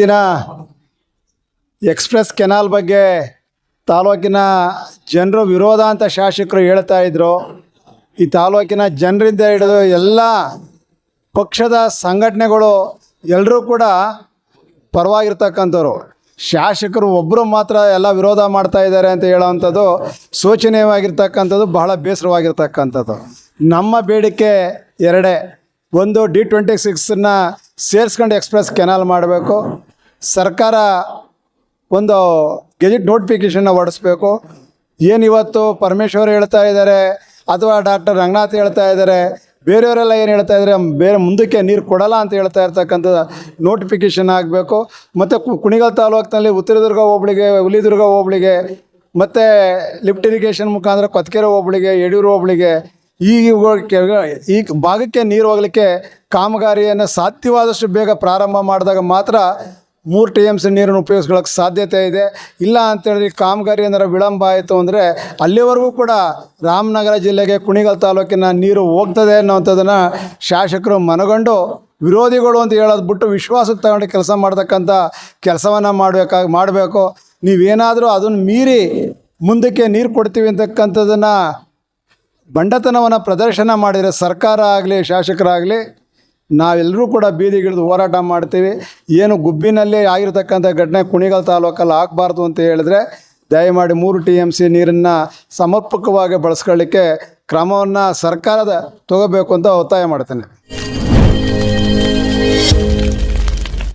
ದಿನ express canal ಬಗ್ಗೆ ತಾಲೂಕಿನ ಜನರು ವಿರೋಧ ಅಂತ ಶಾಸಕರು ಹೇಳ್ತಾ ಇದ್ರು. ಈ ತಾಲೂಕಿನ ಜನರಿಂದ ಹಿಡಿದು ಎಲ್ಲ ಪಕ್ಷದ ಸಂಘಟನೆಗಳು ಎಲ್ಲರೂ ಕೂಡ ಪರವಾಗಿರ್ತಕ್ಕಂಥವ್ರು. ಶಾಸಕರು ಒಬ್ಬರು ಮಾತ್ರ ಎಲ್ಲ ವಿರೋಧ ಮಾಡ್ತಾ ಇದ್ದಾರೆ ಅಂತ ಹೇಳೋವಂಥದ್ದು ಶೋಚನೀಯವಾಗಿರ್ತಕ್ಕಂಥದ್ದು ಬಹಳ ಬೇಸರವಾಗಿರ್ತಕ್ಕಂಥದ್ದು. ನಮ್ಮ ಬೇಡಿಕೆ ಎರಡೇ. ಒಂದು ಡಿ ಟ್ವೆಂಟಿ ಸಿಕ್ಸನ್ನ ಸೇರಿಸ್ಕೊಂಡು ಎಕ್ಸ್ಪ್ರೆಸ್ ಕೆನಾಲ್ ಮಾಡಬೇಕು. ಸರ್ಕಾರ ಒಂದು ಗೆಜೆಟ್ ನೋಟಿಫಿಕೇಷನ್ನ ಹೊಡಿಸ್ಬೇಕು ಏನು ಇವತ್ತು ಪರಮೇಶ್ವರ್ ಹೇಳ್ತಾ ಇದ್ದಾರೆ, ಅಥವಾ ಡಾಕ್ಟರ್ ರಂಗನಾಥ್ ಹೇಳ್ತಾ ಇದ್ದಾರೆ, ಬೇರೆಯವರೆಲ್ಲ ಏನು ಹೇಳ್ತಾ ಇದ್ದಾರೆ, ಬೇರೆ ಮುಂದಕ್ಕೆ ನೀರು ಕೊಡಲ್ಲ ಅಂತ ಹೇಳ್ತಾ ಇರ್ತಕ್ಕಂಥ ನೋಟಿಫಿಕೇಷನ್ ಆಗಬೇಕು. ಮತ್ತು ಕುಣಿಗಲ್ ತಾಲೂಕಿನಲ್ಲಿ ಉತ್ತರದುರ್ಗ ಹೋಬಳಿಗೆ, ಹುಲಿದುರ್ಗ ಹೋಬಳಿಗೆ, ಮತ್ತು ಲಿಫ್ಟ್ ಇರಿಗೇಷನ್ ಮುಖಾಂತರ ಕೊತ್ಕೆರೆ ಹೋಬಳಿಗೆ, ಯಡಿಯೂರು ಹೋಬಳಿಗೆ ಈ ಈ ಭಾಗಕ್ಕೆ ನೀರು ಹೋಗಲಿಕ್ಕೆ ಕಾಮಗಾರಿಯನ್ನು ಸಾಧ್ಯವಾದಷ್ಟು ಬೇಗ ಪ್ರಾರಂಭ ಮಾಡಿದಾಗ ಮಾತ್ರ ಮೂರು ಟಿ ಎಂ ಸಿ ನೀರನ್ನು ಉಪಯೋಗಿಸ್ಕೊಳ್ಳೋಕೆ ಸಾಧ್ಯತೆ ಇದೆ. ಇಲ್ಲ ಅಂತೇಳಿ ಕಾಮಗಾರಿ ಏನಾರ ವಿಳಂಬ ಆಯಿತು ಅಂದರೆ ಅಲ್ಲಿವರೆಗೂ ಕೂಡ ರಾಮನಗರ ಜಿಲ್ಲೆಗೆ ಕುಣಿಗಲ್ ತಾಲೂಕಿನ ನೀರು ಹೋಗ್ತದೆ ಅನ್ನೋವಂಥದ್ದನ್ನು ಶಾಸಕರು ಮನಗಂಡು ವಿರೋಧಿಗಳು ಅಂತ ಹೇಳೋದು ಬಿಟ್ಟು ವಿಶ್ವಾಸಕ್ಕೆ ತಗೊಂಡು ಕೆಲಸ ಮಾಡ್ತಕ್ಕಂಥ ಕೆಲಸವನ್ನು ಮಾಡಬೇಕಾಗಿ ಮಾಡಬೇಕು. ನೀವೇನಾದರೂ ಅದನ್ನು ಮೀರಿ ಮುಂದಕ್ಕೆ ನೀರು ಕೊಡ್ತೀವಿ ಅಂತಕ್ಕಂಥದ್ದನ್ನು ಬಂಡತನವನ್ನು ಪ್ರದರ್ಶನ ಮಾಡಿದರೆ ಸರ್ಕಾರ ಆಗಲಿ, ಶಾಸಕರಾಗಲಿ ನಾವೆಲ್ಲರೂ ಕೂಡ ಬೀದಿಗಿಳಿದು ಹೋರಾಟ ಮಾಡ್ತೀವಿ. ಏನು ಗುಬ್ಬಿನಲ್ಲಿ ಆಗಿರತಕ್ಕಂಥ ಘಟನೆ ಕುಣಿಗಲ್ ತಾಲೂಕಲ್ಲಿ ಆಗಬಾರ್ದು ಅಂತ ಹೇಳಿದ್ರೆ ದಯಮಾಡಿ ಮೂರು ಟಿ ಎಂ ಸಿ ನೀರನ್ನು ಸಮರ್ಪಕವಾಗಿ ಬಳಸ್ಕೊಳ್ಳಿಕ್ಕೆ ಕ್ರಮವನ್ನು ಸರ್ಕಾರದ ತಗೋಬೇಕು ಅಂತ ಒತ್ತಾಯ ಮಾಡ್ತೇನೆ.